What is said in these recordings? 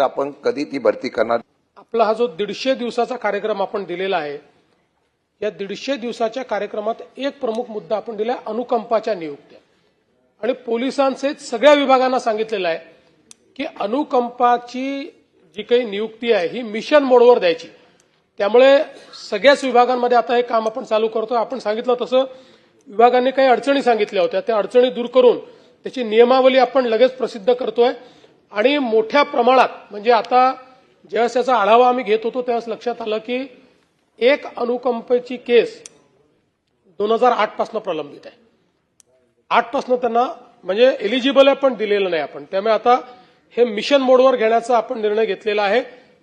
लवकर आपण कधी ती भरती करणार? आपला हा जो दीडशे दिवसाचा कार्यक्रम आपण दिलेला आहे या दीडशे दिवसाच्या कार्यक्रमात एक प्रमुख मुद्दा आपण दिला अनुकंपाच्या नियुक्त्या. आणि पोलिसांचे सगळ्या विभागांना सांगितलेलं आहे की अनुकंपाची जी काही नियुक्ती आहे ही मिशन मोडवर द्यायची. त्यामुळे सगळ्याच विभागांमध्ये आता हे काम आपण चालू करतो. आपण सांगितलं तसं विभागांनी काही अडचणी सांगितल्या होत्या. त्या अडचणी दूर करून त्याची नियमावली आपण लगेच प्रसिद्ध करतोय. आणि मोठ्या प्रमाणात म्हणजे आता ज्यावेळेस याचा आढावा आम्ही घेत होतो त्यावेळेस लक्षात आलं की एक अनुकंपेची केस दोन हजार आठपासून प्रलंबित आहे. आठपासून त्यांना म्हणजे एलिजिबल आहे पण दिलेलं नाही आपण. त्यामुळे आता हे मिशन मोडवर घेण्याचा आपण निर्णय घेतलेला आहे.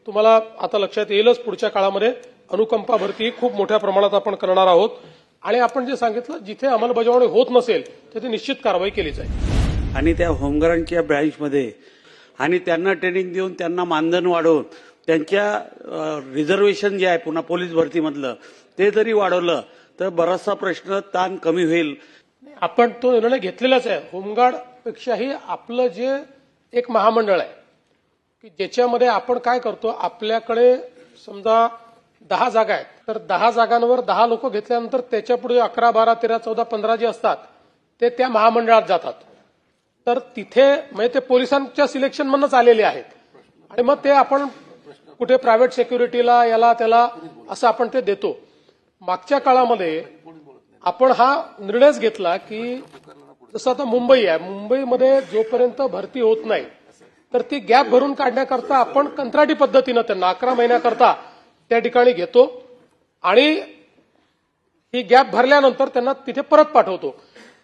तुम्हाला आता लक्षात येईलच पुढच्या काळामध्ये अनुकंपा भरती खूप मोठ्या प्रमाणात आपण करणार आहोत. आणि आपण जे सांगितलं जिथे अंमलबजावणी होत नसेल तिथे निश्चित कारवाई केली जाईल. आणि त्या होमगार्डच्या ब्रँचमध्ये आणि त्यांना ट्रेनिंग देऊन त्यांना मानधन वाढवून त्यांच्या रिझर्वेशन जे आहे पुन्हा पोलीस भरतीमधलं ते जरी वाढवलं तर बराचसा प्रश्न ताण कमी होईल. आपण तो निर्णय घेतलेलाच आहे. होमगार्ड पेक्षाही आपलं जे एक महामंडळ आहे की ज्याच्यामध्ये आपण काय करतो आपल्याकडे समजा दहा जागा आहेत तर दहा जागांवर दहा लोक घेतल्यानंतर त्याच्या पुढे अकरा बारा तेरा चौदा पंधरा जे असतात ते त्या महामंडळात जातात. तर तिथे म्हणजे ते पोलिसांच्या सिलेक्शन म्हणूनच आलेले आहेत. आणि मग ते आपण कुठे प्रायव्हेट सेक्युरिटीला याला त्याला असं आपण ते देतो. मागच्या काळामध्ये आपण हा निर्णयच घेतला की जसं आता मुंबई आहे. मुंबईमध्ये जोपर्यंत भरती होत नाही तर ती गॅप भरून काढण्याकरता आपण कंत्राटी पद्धतीनं त्यांना अकरा महिन्याकरता त्या ठिकाणी घेतो. आणि ही गॅप भरल्यानंतर त्यांना तिथे परत पाठवतो.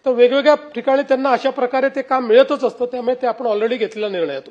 तर वेगवेगळ्या ठिकाणी त्यांना अशा प्रकारे ते काम मिळतच असतं त्यामुळे ते आपण ऑलरेडी घेतलेला निर्णय होतो